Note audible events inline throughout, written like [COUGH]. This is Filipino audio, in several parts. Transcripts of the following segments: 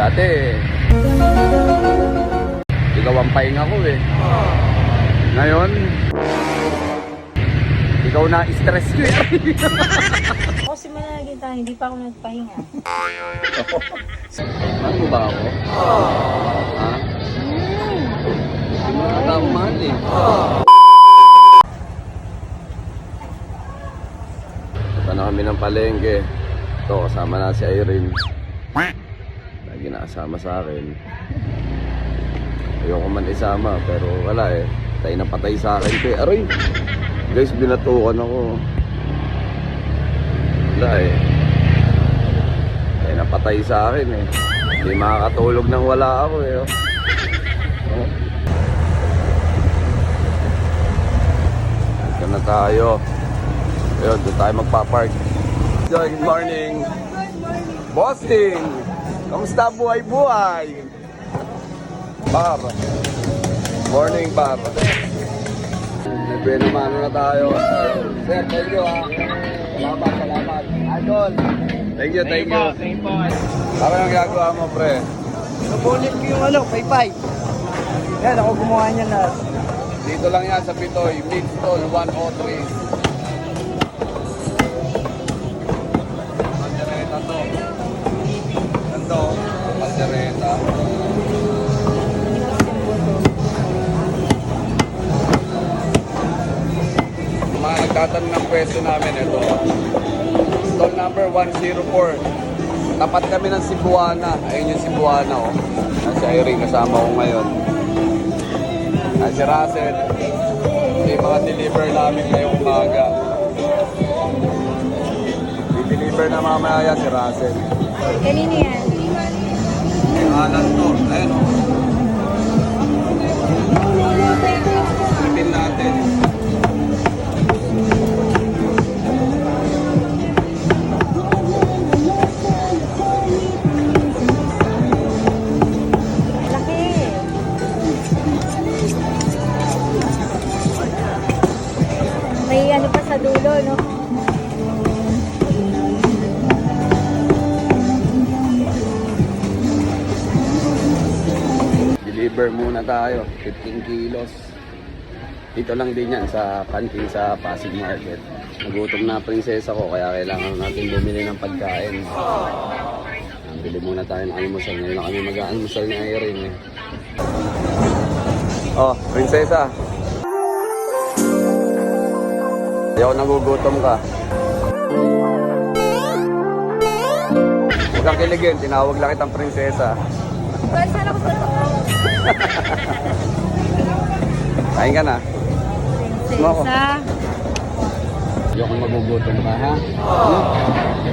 Dati, ikaw ang pahinga ko eh. Ngayon, ikaw na stress ko eh. Ako simula na tayo, hindi pa ako nagpahinga. [LAUGHS] Mahal mo ba ako? Ha? Hindi mo na ako mahal eh. Punta na kami ng palengke. Ito, kasama na si Irene. Lagi nakasama sa akin. Ayoko man isama, pero wala eh. Patay na patay sa akin. Kaya, aray! Guys, binatukan ako. Wala eh. Patay na patay sa akin eh. Hindi makakatulog nang wala ako eh. Oh. Oh. Dito na tayo. Ayun, doon tayo magpapark. Good morning. Bosting! Kamusta buhay-buhay? Bar. Morning, Bar. Nagbenumano na tayo. Sir, thank you ah. Salamat, salamat. Idol. Thank you, thank you. Ano yung ginagawa mo, pre? Nabulit ko yung ano, paypay. Yan, ako gumawa niya na. Dito lang yan sa Pitoy, Midstall 103. Nagtatanong ng pwesto namin, ito. Stall number 104. Tapat kami ng Cebuana. Ayun yung Cebuana, oh. Nasa Irene, kasama ko ngayon. Ah, si Russell. May mga deliver namin ngayong umaga. I-deliver na mamaya si Russell. Kanino yan? Yung alan to. Ayun o. dulo, no? Deliver muna tayo. 15 kilos. Dito lang din yan sa kantin sa Pasig Market. Nagutom na prinsesa ko kaya kailangan natin bumili ng pagkain. Bili muna tayo ng almusal. Ngayon lang kami mag-aalmusal ni Irene eh. Oh, prinsesa. Ako nagugutom ka. Huwag kang kiligin, tinawag lang kitang prinsesa. Saan ako totoo? Kain ka na. Ako. Sa, Hindi ako magugutom ka, ha?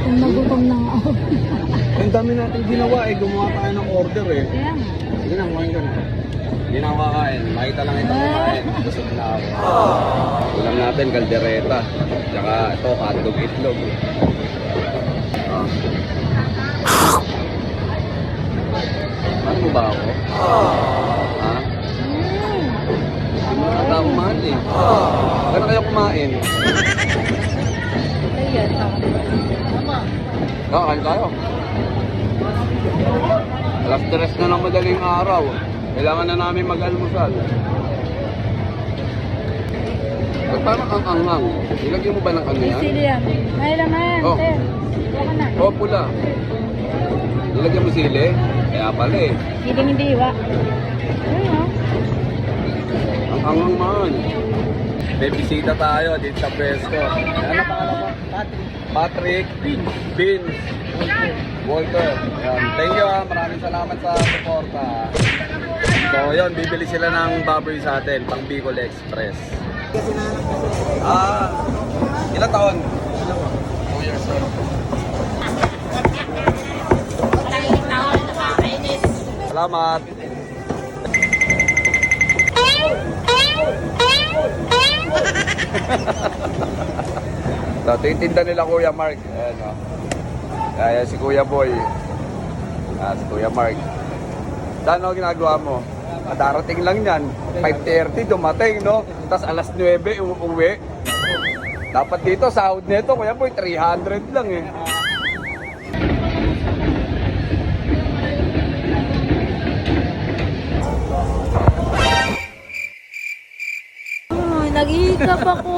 kung nagutom na ako. Ang dami natin ginawa eh. Gumawa tayo ng order eh. Kaya nga. Sige na, kumain ka na. Hindi na ako. Makita lang ito kumain. Busog na ako. Ulam natin, kaldereta. Tsaka ito, hotdog itlog. Ah. Mahal mo ba ako? Ha? Hindi mo na ako mahal eh. Na kayo kumain. Kakain tayo. Alas tres na ng madaling araw. Kailangan na namin mag-almusal. Ba't parang ang anghang? Ilagyan mo ba ng ano yan? Sili yan. May laman. Oh. Ten. Baka na. O, pula. Ilagyan mo sili? Kaya pala eh. Siling hindi iwa. Ayun oh. Ang anghang man. May bisita tayo dito sa pwesto. Ano pangalan mo? Patrick. Patrick. Vince. Vince. Walter. Ayan. Thank you ha. Maraming salamat sa suporta. So yun, bibili sila ng baboy sa atin, pang Bicol Express. Ah, ilang taon? Two years old. Salamat. [LAUGHS] so, ito yung tinda nila Kuya Mark. Ayan, o. Kaya si Kuya Boy. Ah, si Kuya Mark. Saan ano ginagawa mo? Ah, darating lang yan. 5.30 dumating, no? Tapos alas 9 uuwi. Dapat dito, sahod nito, kuya boy, 300 lang eh. Nag-iikap ako.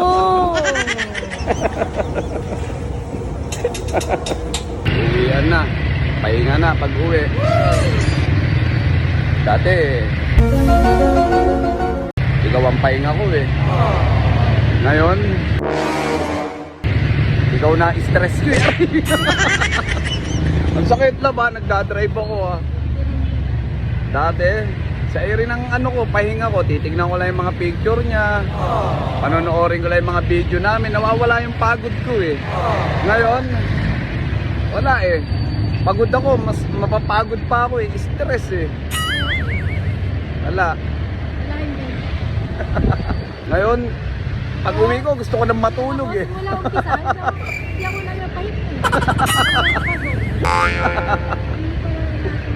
Uwian na. Pahinga na pag uwi. Dati, ikaw ang pahinga ko eh. Ngayon, ikaw na stress ko eh. [LAUGHS] ang sakit na ba? Nagdadrive ako ah. Dati, sa area ng ano ko, pahinga ko, titignan ko lang yung mga picture niya. Panonoodin ko lang yung mga video namin, nawawala yung pagod ko eh. Ngayon, wala eh. Pagod ako, mas mapapagod pa ako eh. Stress eh. Wala. Wala hindi. [LAUGHS] Ngayon, pag uwi ko, gusto ko nang matulog eh. Wala pisahan. Hindi ako na napahit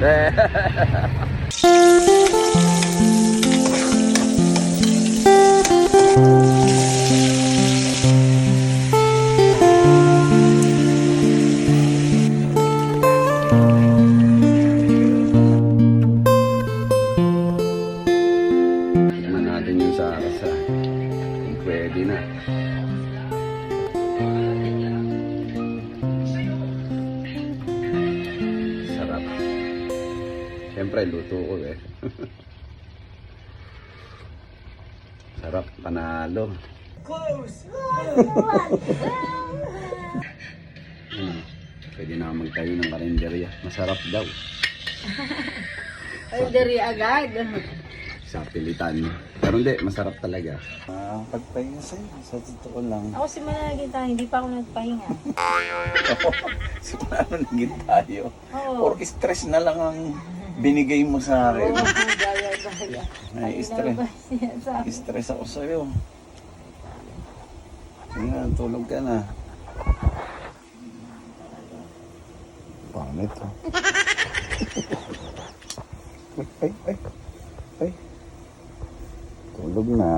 eh. [LAUGHS] [LAUGHS] Siyempre, luto ko eh. Sarap, panalo. Ano, pwede na magtayo ng karinderya. Masarap daw. Dari agad. Sa pilitan. Pero hindi, masarap talaga. Ah, pagpahinga sa'yo, sa totoo lang. Ako si Managin tayo, hindi pa ako nagpahinga. [LAUGHS] Simula na naging tayo. Oo. Pork stress na lang ang binigay mo sa akin. Oo, gaya, gaya. Ay, stress. Ano ako sa'yo. Sige na, tulog ka na. Pangit oh. ay, [LAUGHS] ay, ay, ay. Tulog na.